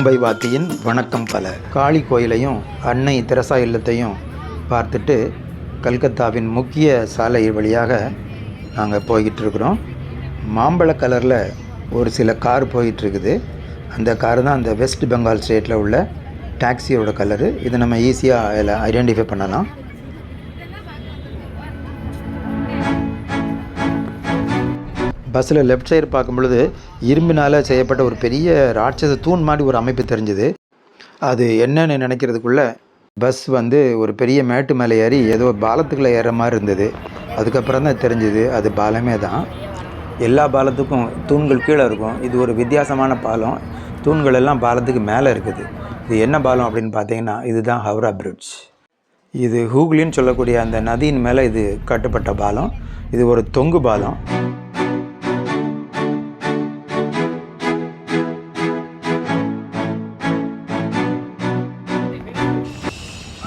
மும்பை வாத்தியின் வணக்கம் பல. காளி கோயிலையும் அன்னை தெரசா இல்லத்தையும் பார்த்துட்டு கல்கத்தாவின் முக்கிய சாலை வழியாக நாங்கள் போய்கிட்டு இருக்கிறோம் மாம்பழ கலரில் ஒரு சில கார் போயிட்டுருக்குது. அந்த கார் தான் அந்த வெஸ்ட் பெங்கால் ஸ்டேட்டில் உள்ள டாக்ஸியோட கலரு. இதை நம்ம ஈஸியாக அதில் ஐடென்டிஃபை பண்ணலாம். பஸ்ஸில் லெஃப்ட் சைடு பார்க்கும் பொழுது இரும்பினால் செய்யப்பட்ட ஒரு பெரிய ராட்சத தூண் மாதிரி ஒரு அமைப்பு தெரிஞ்சுது. அது என்னன்னு நினைக்கிறதுக்குள்ள பஸ் வந்து ஒரு பெரிய மேட்டு மேலே ஏறி ஏதோ பாலத்துக்குள்ளே ஏற மாதிரி இருந்தது. அதுக்கப்புறம் தான் தெரிஞ்சுது அது பாலமே தான். எல்லா பாலத்துக்கும் தூண்கள் கீழே இருக்கும். இது ஒரு வித்தியாசமான பாலம். தூண்கள் எல்லாம் பாலத்துக்கு மேலே இருக்குது. இது என்ன பாலம் அப்படின்னு பார்த்தீங்கன்னா இதுதான் ஹவுரா பிரிட்ஜ். இது ஹூக்லின்னு சொல்லக்கூடிய அந்த நதியின் மேலே இது கட்டப்பட்ட பாலம். இது ஒரு தொங்கு பாலம்.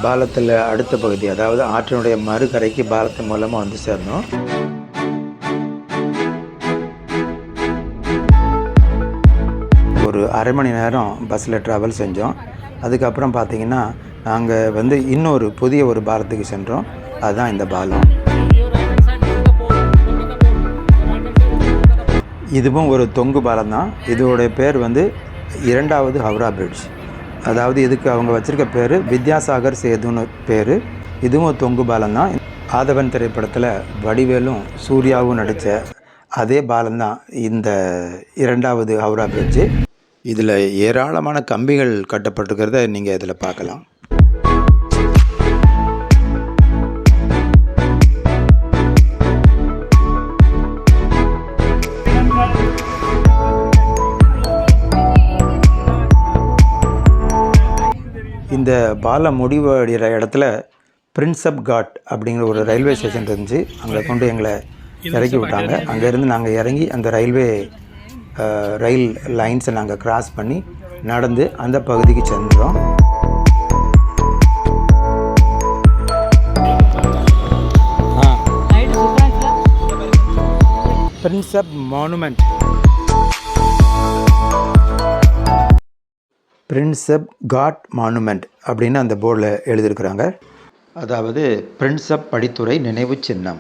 பாலத்தில் அடுத்த பகுதி அதாவது ஆற்றினுடைய மறுகரைக்கு பாலத்தின் மூலமாக வந்து சேர்ந்தோம் ஒரு அரை மணி நேரம் பஸ்ஸில் ட்ராவல் செஞ்சோம். அதுக்கப்புறம் பார்த்தீங்கன்னா நாங்கள் வந்து இன்னொரு புதிய ஒரு பாலத்துக்கு சென்றோம். அதுதான் இந்த பாலம். இதுவும் ஒரு தொங்கு பாலம் தான். இதோடைய பேர் வந்து இரண்டாவது ஹவுரா பிரிட்ஜ் அதாவது இதுக்கு அவங்க வச்சுருக்க பேர் வித்யாசாகர் சேதுன்னு பேர். இதுவும் தொங்கு பாலம் தான் ஆதவன் திரைப்படத்தில் வடிவேலும் சூர்யாவும் நடித்த அதே பாலம் தான் இந்த இரண்டாவது ஹவுரா பிரிட்ஜு. இதில் ஏராளமான கம்பிகள் கட்டப்பட்டிருக்கிறத நீங்கள் இதில் பார்க்கலாம். இந்த பாலம் முடிவு அடைகிற இடத்துல பிரின்சப் காட் அப்படிங்கிற ஒரு ரயில்வே ஸ்டேஷன் இருந்துச்சு. அங்கே கொண்டு எங்களை இறக்கி விட்டாங்க. அங்கேருந்து நாங்கள் இறங்கி அந்த ரயில்வே ரயில் லைன்ஸை நாங்கள் கிராஸ் பண்ணி நடந்து அந்த பகுதிக்கு சென்றோம். Prinsep monument Prinsep Ghat monument அப்படின்னு அந்த போர்டில் எழுதியிருக்கிறாங்க. அதாவது பிரின்சப் படித்துறை நினைவு சின்னம்.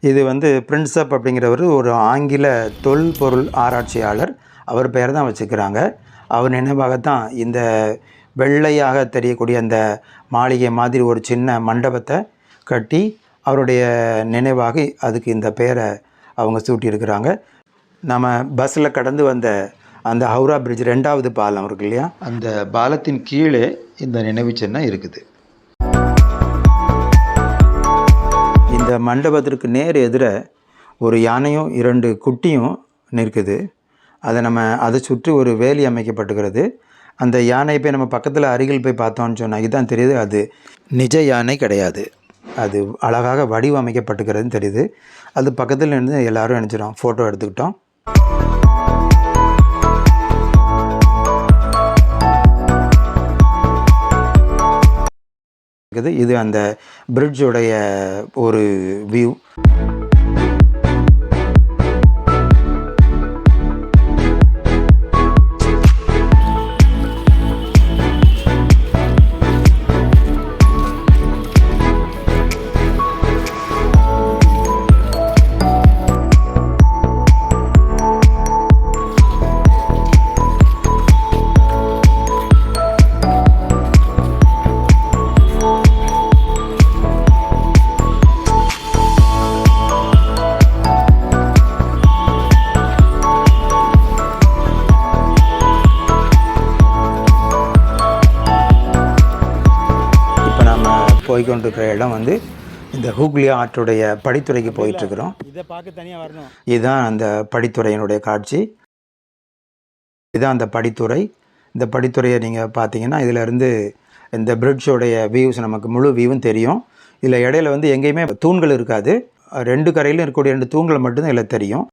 இது வந்து பிரின்சப் அப்படிங்கிறவர் ஒரு ஆங்கில தொல்பொருள் ஆராய்ச்சியாளர். அவர் பெயர் தான் வச்சுக்கிறாங்க. அவர் நினைவாகத்தான் இந்த வெள்ளையாக தெரியக்கூடிய அந்த மாளிகை மாதிரி ஒரு சின்ன மண்டபத்தை கட்டி அவருடைய நினைவாக அதுக்கு இந்த பெயரை அவங்க சூட்டியிருக்கிறாங்க. நம்ம பஸ்ஸில் கடந்து வந்த அந்த ஹவுரா பிரிட்ஜ் ரெண்டாவது பாலம் இருக்கு இல்லையா? அந்த பாலத்தின் கீழே இந்த நினைவு சின்னம் இருக்குது. இந்த மண்டபத்திற்கு நேர் எதிர ஒரு யானையும் இரண்டு குட்டியும் நிற்குது. அதை நம்ம அதை சுற்றி ஒரு வேலி அமைக்கப்பட்டுகிறது. அந்த யானை போய் நம்ம பக்கத்தில் அருகில் போய் பார்த்தோம்னு சொன்னால் இதுதான் தெரியுது அது நிஜ யானை கிடையாது. அது அழகாக வடிவமைக்கப்பட்டுக்கிறதுன்னு தெரியுது. அது பக்கத்தில் இருந்து எல்லாரும் நினச்சிடும் ஃபோட்டோ எடுத்துக்கிட்டோம். இருக்குது. இது அந்த பிரிட்ஜுடைய ஒரு வியூ போய்கொண்டிருக்கிற இடம் வந்து இந்த ஹூக்லி ஆற்றுடைய படித்துறைக்கு போயிட்டுருக்குறோம். இதை பார்க்க தனியாக வரணும். இதுதான் அந்த படித்துறையினுடைய காட்சி. இதுதான் அந்த படித்துறை. இந்த படித்துறையை நீங்கள் பார்த்தீங்கன்னா இதிலேருந்து இந்த பிரிட்ஜோடைய வியூஸ் நமக்கு முழு வியூவும் தெரியும். இதில் இடையில வந்து எங்கேயுமே தூண்கள் இருக்காது. ரெண்டு கரையிலும் இருக்கக்கூடிய ரெண்டு தூண்கள் மட்டும்தான் இதில் தெரியும்.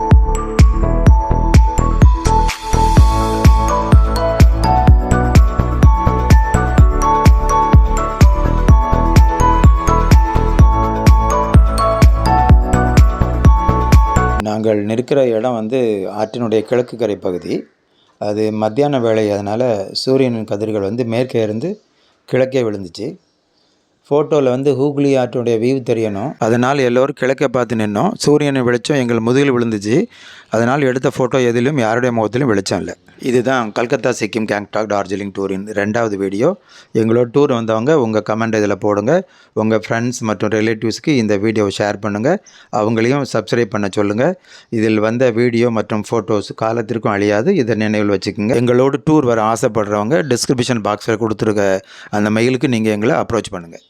நாங்கள் நிற்கிற இடம் வந்து ஆற்றினுடைய கிழக்கு கரை பகுதி அது மத்தியான வேலை அதனால் சூரியனின் கதிர்கள் வந்து மேற்கே இருந்து கிழக்கே விழுந்துச்சு. ஃபோட்டோவில் வந்து ஹூக்ளி ஆற்றோடைய வியூ தெரியணும். அதனால் எல்லோரும் கிழக்க பார்த்து நின்னோம். சூரியனை வெளிச்சம் எங்கள் முதுகில் விழுந்துச்சு. அதனால் எடுத்த ஃபோட்டோ எதிலும் யாருடைய முகத்திலும் வெளிச்சம் இல்லை. இதுதான் கல்கத்தா சிக்கிம் கேங்டாக் டார்ஜிலிங் டூரின் ரெண்டாவது வீடியோ. எங்களோட டூர் வந்தவங்க உங்கள் கமெண்ட் இதில் போடுங்க. உங்கள் ஃப்ரெண்ட்ஸ் மற்றும் ரிலேட்டிவ்ஸ்க்கு இந்த வீடியோவை ஷேர் பண்ணுங்கள் அவங்களையும் சப்ஸ்கிரைப் பண்ண சொல்லுங்கள் இதில் வந்த வீடியோ மற்றும் ஃபோட்டோஸ் காலத்திற்கும் அழியாது. இதை நினைவில் வச்சுக்கோங்க. எங்களோட டூர் வர ஆசைப்படுறவங்க டிஸ்கிரிப்ஷன் பாக்ஸில் கொடுத்துருக்க அந்த மெயிலுக்கு நீங்கள் எங்களை அப்ரோச் பண்ணுங்கள்